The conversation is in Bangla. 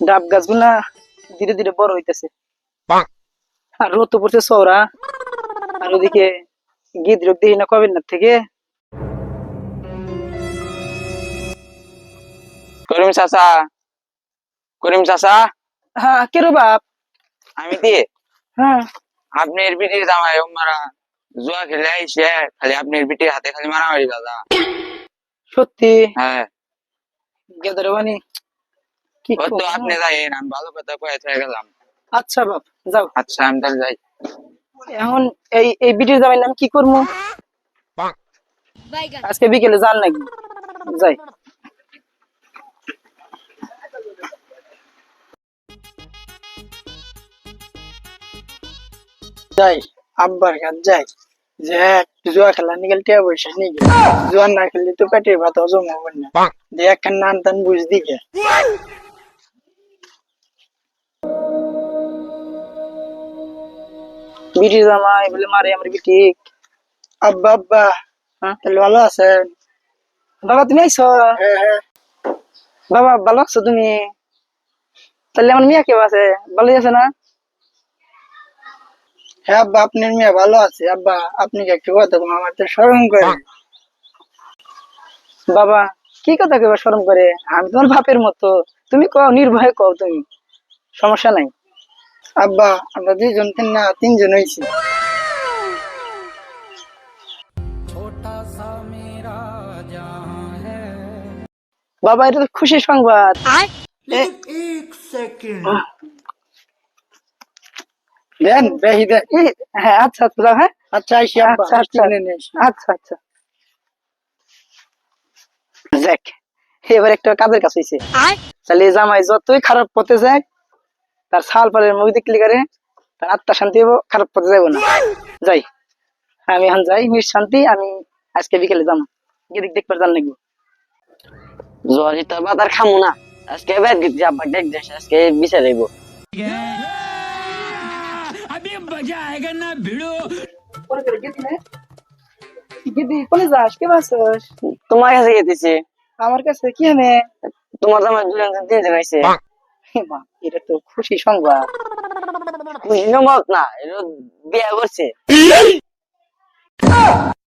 ডাব গাছগুলা ধীরে ধীরে বড় হইতেছে। আর রোদ তো পড়ছে চওড়া আর ওদিকে গিদ রোগ দেখি না কবেন না থেকে। করিম চাচা করিম চাচা। হ্যাঁ কে রো বাপ? আমি দিয়ে। হ্যাঁ। আপনার বিটির জামাই মারা জুয়া খেলে আইসে খালি আপনার বিটির হাতে খালি মারামারি দাদা সত্যি? হ্যাঁ। গেদারে ও তো করব? আপনি যাইয়েন আমি ভালো কথা কয়ে থেকে গেলাম। আচ্ছা বাপ যাও। আচ্ছা আমি তাহলে যাই। এখন এই জামাই নাম কি করব? আজকে বিকেলে যান নাকি? যাই। যাই আব্বার কাজ যাই। যে একটু জুয়া খেলা নিগেল টিয়া পয়সা নিয়ে জুয়া না খেললে তো পেটের ভাত হজম হবে না। দিয়ে একখান নান টান বুঝ দিকে। বিটি জামাই বলে মারে আমার বিটি আব্বা আব্বা হ্যাঁ তাহলে ভালো আছেন বাবা তুমি আইছো? বাবা ভালো আছো তুমি? তাহলে আমার মিয়া কেউ আছে? ভালোই আছে না? হ্যাঁ আব্বা আপনার মেয়ে ভালো আছে। আব্বা আপনি কি একটু কথা আমার তো শরম করে। বাবা কি কথা কেবা শরম করে? আমি তোমার বাপের মতো। তুমি কও নির্ভয়ে কও তুমি। সমস্যা নাই। আব্বা আমরা দুইজন তিন না তিনজন হয়েছি। বাবা এটা তো খুশি সংবাদ। দেন বেহি দেন হ্যাঁ আচ্ছা আচ্ছা হ্যাঁ। আচ্ছা আইসি আচ্ছা আচ্ছা। আচ্ছা আচ্ছা। দেখ এবার একটা কাজের কাছে হয়েছে তাহলে জামাই যতই খারাপ পথে যাক তার ছাল পালের মুখ দেখলি করে? তার আত্মা শান্তি হব খারাপ পথে যাব না। যাই আমি এখন যাই নিজ শান্তি আমি আজকে বিকেলে যাব গিয়ে দিক দেখবার জান লাগবো জরি তো বাতার খামু না। আজকে বেদ গিয়ে আব্বা দেখ দেশ আজকে বিচার আইব দিদি কোনে যাস? কে বাসস তোমার কাছে গেতেছি আমার কাছে? কি আনে তোমার জামাই দুজন দিন দেখাইছে মা এটা তো খুশি সংবাদ। খুশি সংবাদ না এটা বিয়ে করছে।